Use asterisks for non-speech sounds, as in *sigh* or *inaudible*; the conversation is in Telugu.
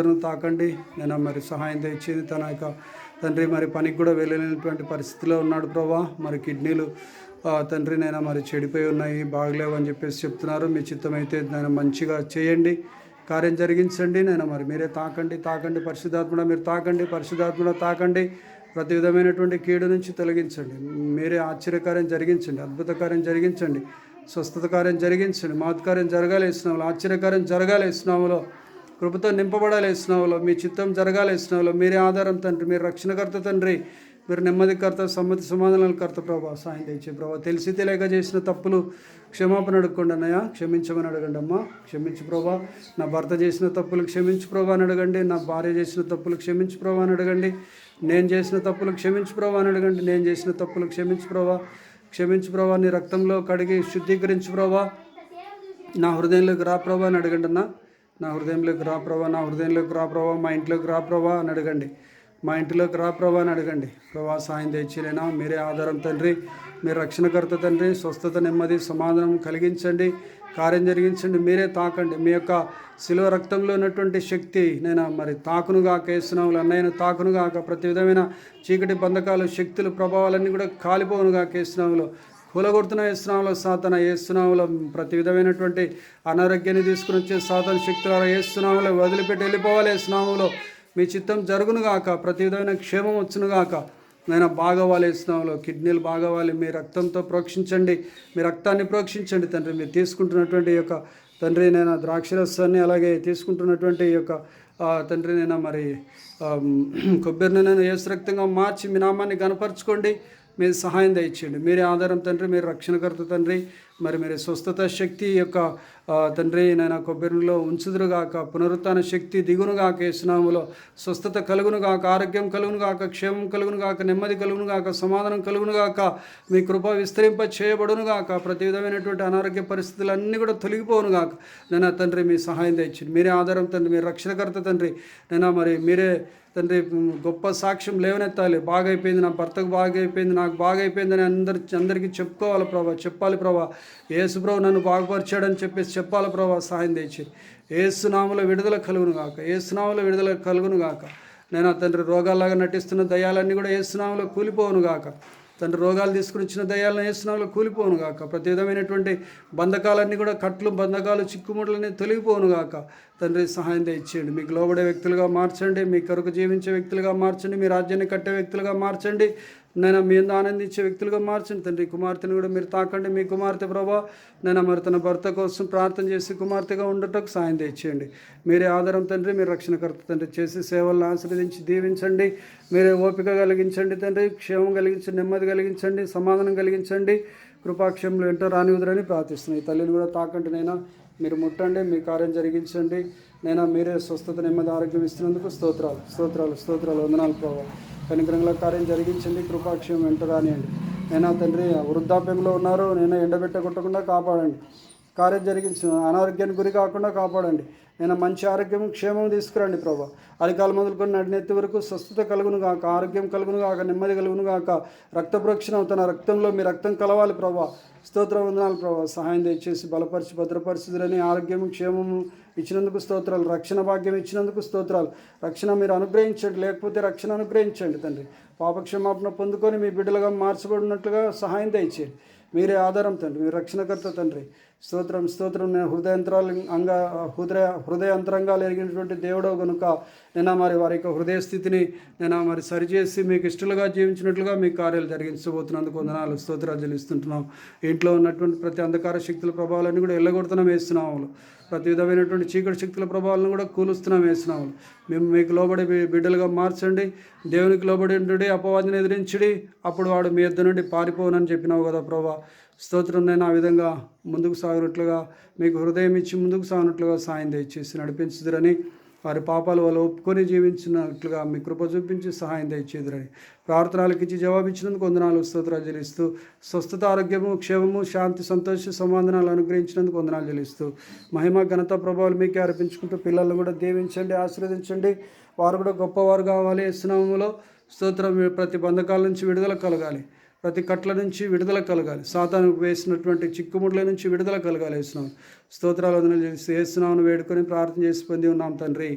అందరూ తాకండి. నేను మరి సహాయం తెచ్చింది తన యొక్క తండ్రి మరి పనికి కూడా వెళ్ళలేనటువంటి పరిస్థితిలో ఉన్నాడు ప్రభా. మరి కిడ్నీలు తండ్రి నేను మరి చెడిపోయి ఉన్నాయి. బాగలేవు అని చెప్పేసి చెప్తున్నారు. మీ చిత్తం అయితే నేను మంచిగా చేయండి. కార్యం జరిగించండి. నేను మరి మీరే తాకండి. తాకండి. పరిశుద్ధాత్మడ మీరు తాకండి. పరిశుద్ధాత్మడ తాకండి. ప్రతి విధమైనటువంటి కీడు నుంచి తొలగించండి. మీరే ఆశ్చర్యకార్యం జరిగించండి. అద్భుత కార్యం జరిగించండి. స్వస్థత కార్యం జరిగించండి. మాత్కార్యం జరగాలి. ఇస్తున్నాములు ఆశ్చర్యకార్యం జరగాలి. ఇస్తున్నాములో కృపతో నింపబడాలి ఇస్తున్నాములో మీ చిత్తం జరగాలి ఇస్తున్నాములో మీరే ఆధారం తండ్రి మీరు రక్షణకర్త తండ్రి. మీరు నెమ్మదికర్త సమ్మతి సమాధానాల కర్త ప్రభా. సాయం తెచ్చే ప్రభా. తెలిసి తెలియక చేసిన తప్పులు క్షమాపణ అడుక్కోండి అన్నయ్య. క్షమించమని అడగండి అమ్మా. క్షమించు ప్రభా. నా భర్త చేసిన తప్పులు క్షమించు ప్రభా అని అడగండి. నా భార్య చేసిన తప్పులు క్షమించు ప్రభా అని అడగండి. నేను చేసిన తప్పులు క్షమించు ప్రభా అని అడగండి. నేను చేసిన తప్పులు క్షమించు ప్రభా. క్షమించు ప్రభా. నీ రక్తంలో కడిగి శుద్ధీకరించు ప్రభా. నా హృదయంలోకి రా ప్రభా అని అడగండి అన్నా. నా హృదయంలోకి రా ప్రభా నా హృదయంలోకి రా ప్రభా మా ఇంట్లోకి రా ప్రభా అని అడగండి. మా ఇంటిలోకి రా ప్రభా అని అడగండి. ప్రభా సాయం తెచ్చిలేనా మీరే ఆధారం తండ్రి మీరు రక్షణకర్త తండ్రి స్వస్థత నెమ్మది సమాధానం కలిగించండి. కార్యం జరిగించండి. మీరే తాకండి. మీ యొక్క శిలువ రక్తంలో ఉన్నటువంటి శక్తి నేను మరి తాకునుగా కేస్తున్నాములు అన్నయ్యను తాకునుగా ప్రతి విధమైన చీకటి బంధకాలు శక్తులు ప్రభావాలన్నీ కూడా కాలిపోనుగా కేస్తున్నాములు కూలగొడుతున్న వేస్తున్నాములో సాతన వేస్తున్నాములో ప్రతి విధమైనటువంటి అనారోగ్యాన్ని తీసుకుని వచ్చే సాతన శక్తుల వేస్తున్నాములో వదిలిపెట్టి వెళ్ళిపోవాలి వేస్తున్నాములో మీ చిత్తం జరుగునుగాక ప్రతి విధమైన క్షేమం వచ్చునుగాక నేను బాగవాలి వేస్తున్నాములో కిడ్నీలు బాగవాలి మీ రక్తంతో ప్రోక్షించండి. మీ రక్తాన్ని ప్రోక్షించండి తండ్రి. మీరు తీసుకుంటున్నటువంటి ఈ యొక్క తండ్రి నేను ద్రాక్షరసాన్ని అలాగే తీసుకుంటున్నటువంటి ఈ యొక్క తండ్రి నేను మరి *clears throat* కొబ్బరిని నేను ఏసు రక్తంగా మార్చి మీ నామాన్ని కనపరచుకోండి మీరు సహాయం దయచేయండి. మీరే ఆధారం తండ్రి మీరు రక్షణకర్త తండ్రి మరి మీరు స్వస్థత శక్తి యొక్క తండ్రి నేను కొబ్బరిలో ఉంచుదురుగాక పునరుత్న శక్తి దిగునుగాక యేసునాములో స్వస్థత కలుగునుగాక ఆరోగ్యం కలుగునుగాక క్షేమం కలుగునుగాక నెమ్మది కలుగునుగాక సమాధానం కలుగునుగాక మీ కృప విస్తరింప చేయబడునుగాక ప్రతి విధమైనటువంటి అనారోగ్య పరిస్థితులు అన్నీ కూడా తొలగిపోనుగాక నేను తండ్రి మీ సహాయం తెచ్చింది మీరే ఆధారం తండ్రి మీరు రక్షణకర్త తండ్రి. నేను మరి మీరే తండ్రి గొప్ప సాక్ష్యం లేవనెత్తాలి. బాగైపోయింది నా భర్తకు బాగైపోయింది నాకు బాగైపోయింది అందరి అందరికీ చెప్పుకోవాలి ప్రభా చెప్పాలి ప్రభా. ఏసుప్రభు నన్ను బాగుపరిచాడని చెప్పేసి చెప్పాలి ప్రభా? సాయం తెచ్చి. ఏసునామలో విడుదల కలుగును గాక. ఏసునామలో విడుదల కలుగును గాక. నేను తండ్రి రోగాల్లాగా నటిస్తున్న దయాలన్నీ కూడా ఏసునామలో కూలిపోవును గాక. తండ్రి రోగాలు తీసుకుని వచ్చిన దయాలను ఏసునాములో కూలిపోవును గాక. ప్రతి విధమైనటువంటి బంధకాలన్నీ కూడా కట్లు బంధకాలు చిక్కుముట్లన్నీ తొలగిపోవును గాక. తండ్రి సహాయం దయచేయండి. మీకు లోబడే వ్యక్తులుగా మార్చండి. మీ కొరకు జీవించే వ్యక్తులుగా మార్చండి. మీ రాజ్యాన్ని కట్టే వ్యక్తులుగా మార్చండి. నేను మేము ఆనందించే వ్యక్తులుగా మార్చండి తండ్రి. కుమార్తెను కూడా మీరు తాకండి. మీ కుమార్తె ప్రభా నేను మరి తన భర్త కోసం ప్రార్థన చేసి కుమార్తెగా ఉండటకు సాయం తెచ్చేయండి మీరే ఆధారం తండ్రి. మీరు రక్షణకర్త తండ్రి. చేసి సేవలను ఆశీర్వదించి దీవించండి. మీరే ఓపిక కలిగించండి తండ్రి. క్షేమం కలిగించండి నెమ్మది కలిగించండి సమాధానం కలిగించండి. కృపాక్షంలో ఏంటో రానివదురని ప్రార్థిస్తున్నాయి తల్లిని కూడా తాకండి నైనా మీరు ముట్టండి మీ కార్యం జరిగించండి. నేను మీరే స్వస్థత నెమ్మది ఆరోగ్యం ఇస్తున్నందుకు స్తోత్రాలు స్తోత్రాలు స్తోత్రాలు వందనాలు ప్రభావ కనికరంగా కార్యం జరిగించండి కృపాక్షయం వెంట రానియండి. నేను తండ్రి వృద్ధాప్యంలో ఉన్నారు నేను ఎండబెట్టగొట్టకుండా కాపాడండి. కార్యం జరిగించు అనారోగ్యానికి గురి కాకుండా కాపాడండి. నేను మంచి ఆరోగ్యం క్షేమం తీసుకురండి ప్రభా. అరికాల మొదలుకొని నడినెత్తి వరకు స్వస్థత కలుగును గాక ఆరోగ్యం కలుగును గాక నెమ్మది కలుగును గాక. రక్త ప్రోక్షణ అవుతున్న రక్తంలో మీ రక్తం కలవాలి ప్రభా. స్తోత్ర వందనాలు ప్రభా. సహాయం దయచేసి బలపరిచి భద్రపరిస్థితులని ఆరోగ్యము క్షేమము ఇచ్చినందుకు స్తోత్రాలు. రక్షణ భాగ్యం ఇచ్చినందుకు స్తోత్రాలు. రక్షణ మీరు అనుగ్రహించండి లేకపోతే రక్షణ అనుగ్రహించండి తండ్రి. పాపక్షమాపణ పొందుకొని మీ బిడ్డలుగా మార్చబడినట్లుగా సహాయం దయచేయండి. మీరే ఆధారం తండ్రి మీరు రక్షణకర్త తండ్రి. స్తోత్రం స్తోత్రం. నేను హృదయంత్రాలు అంగ హృదయ హృదయ అంతరంగాలు ఎరిగినటువంటి దేవుడో కనుక నేను మరి వారి యొక్క హృదయ స్థితిని నేను మరి సరిచేసి మీకు ఇష్టలుగా జీవించినట్లుగా మీ కార్యాలు జరిగించబోతున్నందుకు వందనాలు స్తోత్రాలు చెల్లిస్తుంటున్నాం. ఇంట్లో ఉన్నటువంటి ప్రతి అంధకార శక్తుల ప్రభావాలన్నీ కూడా వెళ్ళగొడుతున్నాం వేస్తున్నాము ప్రతి విధమైనటువంటి చీకటి శక్తుల ప్రభావాలను కూడా కూలుస్తున్నాం వేసినాము మేము మీకు లోబడి బిడ్డలుగా మార్చండి. దేవునికి లోబడి ఉండి అపవాదిని ఎదిరించడి. అప్పుడు వాడు మీ ఇద్దరు నుండి పారిపోనని చెప్పినావు కదా ప్రభా. స్తోత్రం నేను ఆ విధంగా ముందుకు సాగినట్లుగా మీకు హృదయం ఇచ్చి ముందుకు సాగినట్లుగా సాయం దయచేసి నడిపించుదరని వారి పాపాలు వాళ్ళు ఒప్పుకొని జీవించినట్లుగా మీ కృప చూపించి సహాయం దయచేదురని ప్రార్థనలకు ఇచ్చి జవాబిచ్చినందుకు వందనాలు స్తోత్రాలు చెల్లిస్తూ స్వస్థత ఆరోగ్యము క్షేమము శాంతి సంతోష సమాధానాలు అనుగ్రహించినందుకు వందనాలు చెల్లిస్తూ మహిమ ఘనత ప్రభావాలు మీకే అర్పించుకుంటూ పిల్లలను కూడా దీవించండి ఆశీర్వదించండి. వారు కూడా గొప్పవారు కావాలి స్నామంలో స్తోత్రం ప్రతి బంధకాల నుంచి విడుదల కలగాలి. ప్రతి కట్ల నుంచి విడుదల కలగాలి. సాతాను వేసినటువంటి చిక్కుముడ్ల నుంచి విడుదల కలగాలి. వేస్తున్నాం స్తోత్రాలు వందనాలు చేసి వేస్తున్నామని వేడుకొని ప్రార్థన చేసి పొంది ఉన్నాం తండ్రి.